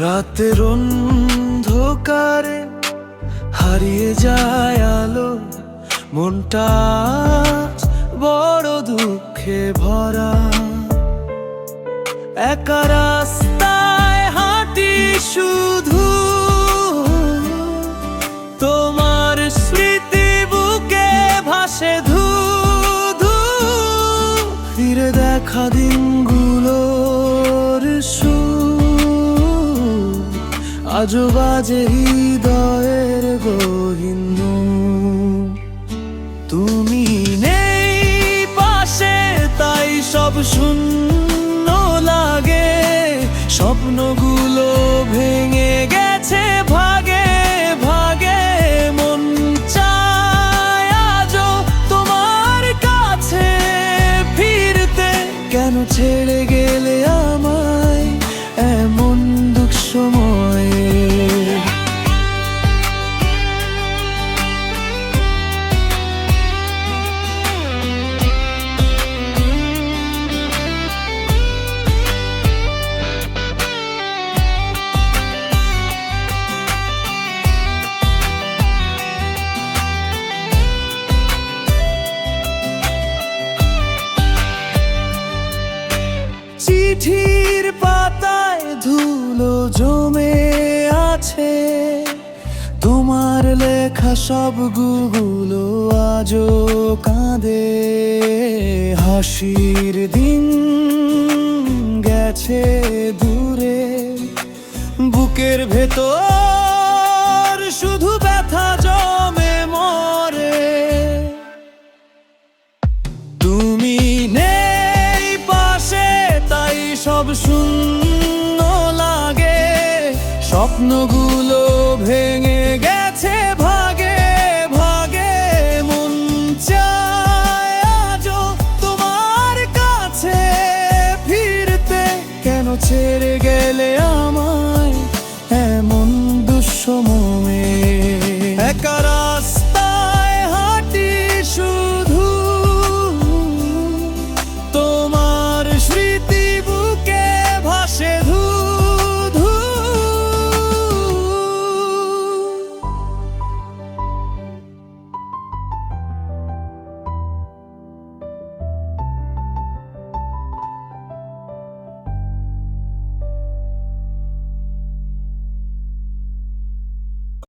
রাতের অন্ধকারে হারিয়ে যায় আলো, মনটা বড় দুঃখে ভরা। একা রাস্তায় হাঁটি শুধু তোমার স্মৃতি বুকে ভাসে ধু ধু ফিরে দেখা দিনগুলোর সুর আজও বাজে হৃদয়ের গহিন তুমি নেই পাশে, তাই সব শূন্য লাগে। স্বপ্নগুলো ভেঙে গেছে ভাগে ভাগে। মন চায় আজও তোমার কাছে ফিরতে। কেন ছেড়ে গেলে চিঠির পাতায় ধুলো জমে আছে। তোমার লেখা সব গুগুলো আজও কাঁদে। হাসির দিন গেছে দূরে। বুকের ভেতর শুধু সব শূন্য লাগে। স্বপ্নগুলো ভেঙে গেছে ভাগে ভাগে। মন চায় তোমার কাছে ফিরতে। কেন ছেড়ে গেলে আমায় এমন দুঃসময়ে?